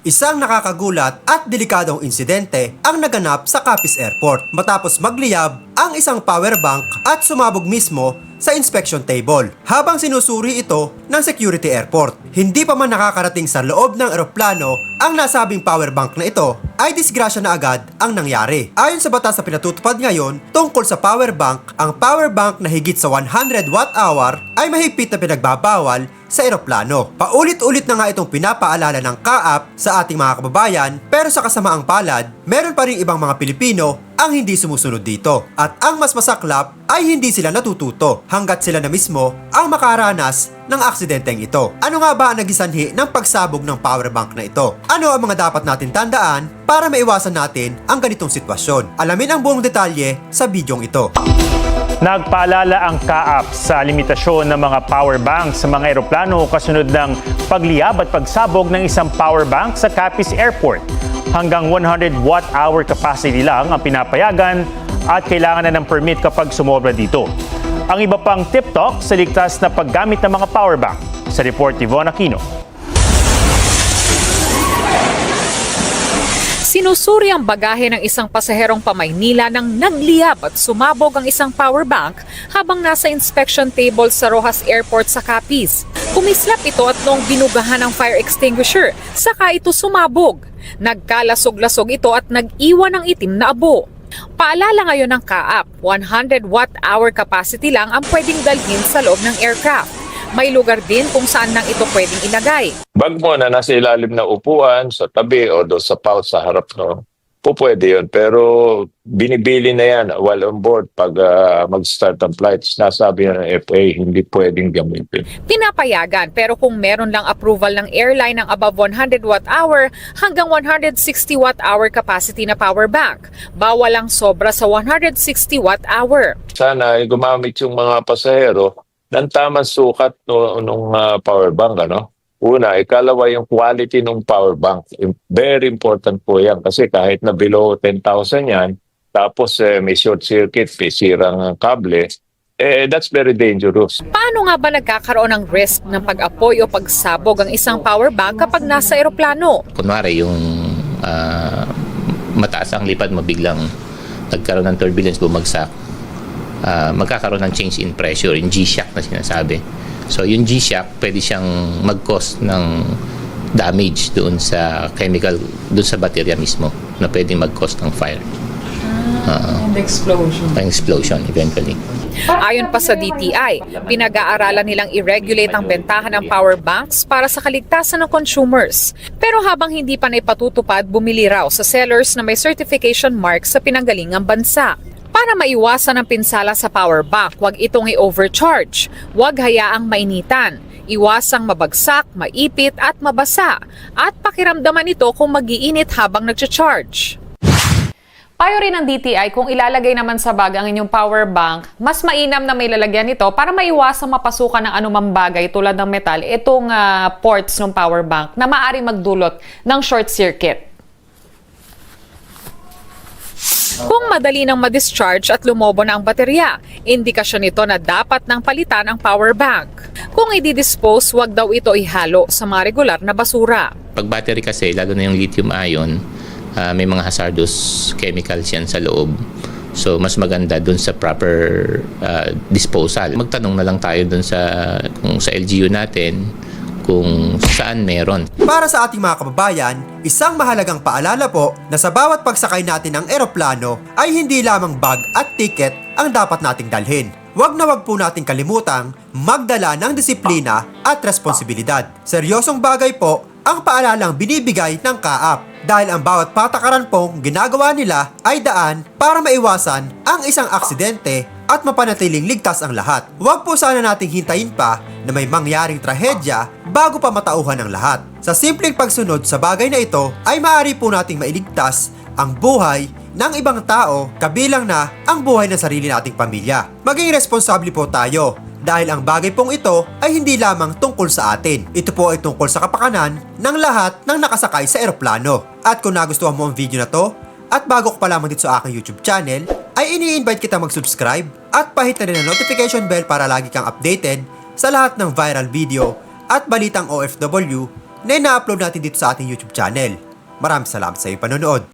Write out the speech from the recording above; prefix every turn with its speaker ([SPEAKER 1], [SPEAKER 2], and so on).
[SPEAKER 1] Isang nakakagulat at delikadong insidente ang naganap sa Capiz Airport matapos magliyab ang isang power bank at sumabog mismo sa inspection table habang sinusuri ito ng security airport. Hindi pa man nakakarating sa loob ng eroplano ang nasabing power bank na ito ay disgrasya na agad ang nangyari. Ayon sa batas na pinatutupad ngayon tungkol sa power bank, ang power bank na higit sa 100 watt hour ay mahigpit na pinagbabawal sa eroplano. Paulit-ulit na nga itong pinapaalala ng kaap sa ating mga kababayan pero sa kasamaang palad, meron pa rin ibang mga Pilipino ang hindi sumusunod dito. At ang mas masaklap ay hindi sila natututo hanggat sila na mismo ang makaranas ng aksidenteng ito. Ano nga ba ang nagisanhi ng pagsabog ng power bank na ito? Ano ang mga dapat natin tandaan para maiwasan natin ang ganitong sitwasyon? Alamin ang buong detalye sa bidyong ito.
[SPEAKER 2] Nagpaalala ang CAAP sa limitasyon ng mga power bank sa mga eroplano kasunod ng pagliyab at pagsabog ng isang power bank sa Capiz Airport. Hanggang 100 watt-hour capacity lang ang pinapayagan at kailangan na ng permit kapag sumobra dito. Ang iba pang tip-talk sa ligtas na paggamit ng mga power bank. Sa report ni Von Aquino.
[SPEAKER 3] Sinusuri ang bagahe ng isang pasaherong pamaynila nang nagliyab at sumabog ang isang power bank habang nasa inspection table sa Rojas Airport sa Capiz. Kumislap ito at noong binugahan ng fire extinguisher, saka ito sumabog. Nagkalasog-lasog ito at nag-iwan ng itim na abo. Paalala ngayon ng kaap, 100 watt-hour capacity lang ang pwedeng dalhin sa loob ng aircraft. May lugar din kung saan lang ito pwedeng ilagay.
[SPEAKER 4] bag mo na nasa ilalim ng upuan, sa tabi o doon sa pouch sa harap no. Po pwede yun. Pero binibili na yan while on board pag ah, mag-start ang flights. Nasabi na ng FAA, hindi pwedeng gamitin.
[SPEAKER 3] Pinapayagan pero kung meron lang approval ng airline ng above 100 watt-hour hanggang 160 watt-hour capacity na power bank, bawal ang sobra sa 160 watt-hour.
[SPEAKER 4] Sana ay gumamit yung mga pasahero ng tamang sukat no, nung ah, power bank. Ano? Una, ikalawa yung quality ng power bank. Very important po yan kasi kahit na below 10,000 yan, tapos eh, may short circuit, may sirang ah, kable, eh, that's very dangerous.
[SPEAKER 3] Paano nga ba nagkakaroon ng risk ng pag-apoy o pagsabog ang isang power bank kapag nasa eroplano?
[SPEAKER 5] kunwari yung ah, mataas ang lipad mo biglang nagkaroon ng turbulence bumagsak ah, magkakaroon ng change in pressure yung G-shock na sinasabi so yung G-shock pwede siyang mag-cause ng damage doon sa chemical doon sa baterya mismo na pwedeng mag-cause ng fire
[SPEAKER 6] And explosion.
[SPEAKER 5] ng explosion eventually
[SPEAKER 3] Ayon pa sa DTI, pinag-aaralan nilang i-regulate ang bentahan ng power banks para sa kaligtasan ng consumers. Pero habang hindi pa naipatutupad, bumili raw sa sellers na may certification mark sa pinanggalingang bansa. Para maiwasan ang pinsala sa power bank, huwag itong i-overcharge. Huwag hayaang mainitan. Iwasang mabagsak, maipit at mabasa. At pakiramdaman ito kung magiinit habang nagcha-charge.
[SPEAKER 6] Payo rin ng DTI kung ilalagay naman sa bag ang inyong power bank, mas mainam na may lalagyan nito para maiwasang mapasukan ng anumang bagay tulad ng metal itong ah, ports ng power bank na maaring magdulot ng short circuit.
[SPEAKER 3] Kung madali nang ma-discharge at lumobo na ang baterya, indikasyon ito na dapat nang palitan ang power bank. Kung i-dispose, wag daw ito ihalo sa mga regular na basura.
[SPEAKER 5] pag battery kasi lalo na yung lithium ion ah, may mga hazardous chemicals yan sa loob so mas maganda dun sa proper ah, disposal magtanong na lang tayo dun sa kung sa LGU natin kung saan meron
[SPEAKER 1] Para sa ating mga kababayan, isang mahalagang paalala po na sa bawat pagsakay natin ng eroplano ay hindi lamang bag at ticket ang dapat nating dalhin. Huwag na wag po nating kalimutang magdala ng disiplina at responsibilidad. Seryosong bagay po ang paalalang binibigay ng kaap dahil ang bawat patakaran pong ginagawa nila ay daan para maiwasan ang isang aksidente at mapanatiling ligtas ang lahat. Huwag po sana nating hintayin pa na may mangyaring trahedya bago pa matauhan ang lahat. Sa simpleng pagsunod sa bagay na ito ay maaari po nating mailigtas ang buhay ng ibang tao kabilang na ang buhay ng sarili nating pamilya. Maging responsable po tayo dahil ang bagay pong ito ay hindi lamang tungkol sa atin. Ito po ay tungkol sa kapakanan ng lahat ng nakasakay sa eroplano. At kung nagustuhan mo ang video na to, at bago ka pa lamang dito sa aking YouTube channel, ay ini-invite kita mag-subscribe at pahit na rin ang notification bell para lagi kang updated sa lahat ng viral video at balitang OFW na ina-upload natin dito sa ating YouTube channel. Maraming salamat sa iyong panonood.